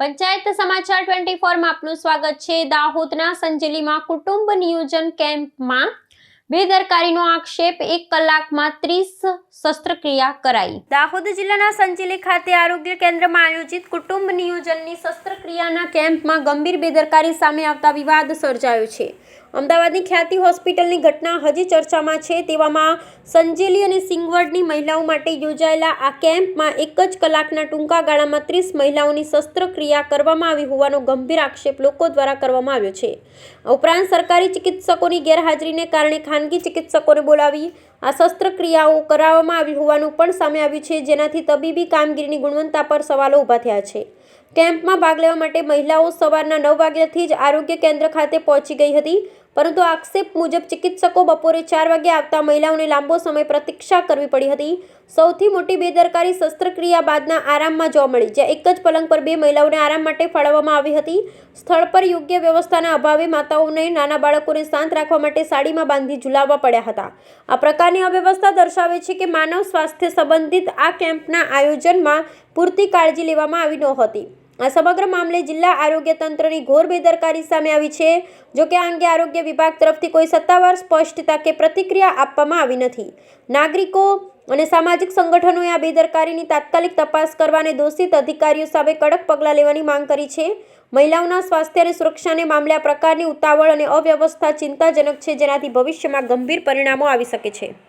પંચાયત સમાચાર ટ્વેન્ટી ફોરમાં આપનું સ્વાગત છે. દાહોદના સંજેલીમાં કુટુંબ નિયોજન કેમ્પમાં બેદરકારીનો આક્ષેપ, એક કલાકમાં ત્રીસ શસ્ત્રક્રિયા કરાઈ. દાહોદ જિલ્લાના સંજેલી ખાતે આરોગ્ય કેન્દ્રમાં આયોજિત કુટુંબ નિયોજનની શસ્ત્રક્રિયાના કેમ્પમાં ગંભીર બેદરકારી સામે આવતા વિવાદ સર્જાયો છે. અમદાવાદની ખ્યાતિ હોસ્પિટલની ઘટના હજી ચર્ચામાં છે. તેવામાં સંજેલી અને સિંગવડની મહિલાઓ માટે યોજાયેલા આ કેમ્પમાં એક જ કલાકના ટૂંકા ગાળામાં ત્રીસ મહિલાઓની શસ્ત્રક્રિયા કરવામાં આવી હોવાનો ગંભીર આક્ષેપ લોકો દ્વારા કરવામાં આવ્યો છે. ઉપરાંત સરકારી ચિકિત્સકોની ગેરહાજરીને કારણે ખાનગી ચિકિત્સકોને બોલાવી આ શસ્ત્રક્રિયાઓ કરાવવામાં આવી હોવાનું પણ સામે આવ્યું છે. જેનાથી તબીબી કામગીરીની ગુણવત્તા પર સવાલો ઊભા થયા છે. કેમ્પમાં ભાગ લેવા માટે મહિલાઓ સવારના નવ વાગ્યાથી જ આરોગ્ય કેન્દ્ર ખાતે પહોંચી ગઈ હતી. પરંતુ આક્ષેપ મુજબ ચિકિત્સકો બપોરે ચાર વાગે આવતા મહિલાઓને લાંબો સમય પ્રતીક્ષા કરવી પડી હતી. સૌથી મોટી બેદરકારી શસ્ત્રક્રિયા બાદના આરામમાં જોવા મળી, જ્યાં એક જ પલંગ પર બે મહિલાઓને આરામ માટે ફાળવવામાં આવી હતી. સ્થળ પર યોગ્ય વ્યવસ્થાના અભાવે માતાઓને નાના બાળકોને શાંત રાખવા માટે સાડીમાં બાંધી ઝુલાવવા પડ્યા હતા. આ પ્રકારની અવ્યવસ્થા દર્શાવે છે કે માનવ સ્વાસ્થ્ય સંબંધિત આ કેમ્પના આયોજનમાં પૂરતી કાળજી લેવામાં આવી નહોતી આ સમગ્ર મામલે જિલ્લા આરોગ્ય તંત્રની ઘોર બેદરકારી સામે આવી છે. જો કે આ અંગે આરોગ્ય વિભાગ તરફથી કોઈ સત્તાવાર, સ્પષ્ટતા કે પ્રતિક્રિયા આપવામાં આવી નથી. નાગરિકો અને સામાજિક સંગઠનોએ આ બેદરકારીની તાત્કાલિક તપાસ કરવા અને દોષિત અધિકારીઓ સામે કડક પગલાં લેવાની માંગ કરી છે. મહિલાઓના સ્વાસ્થ્ય અને સુરક્ષાને મામલે આ પ્રકારની ઉતાવળ અને અવ્યવસ્થા ચિંતાજનક છે, જેનાથી ભવિષ્યમાં ગંભીર પરિણામો આવી શકે છે.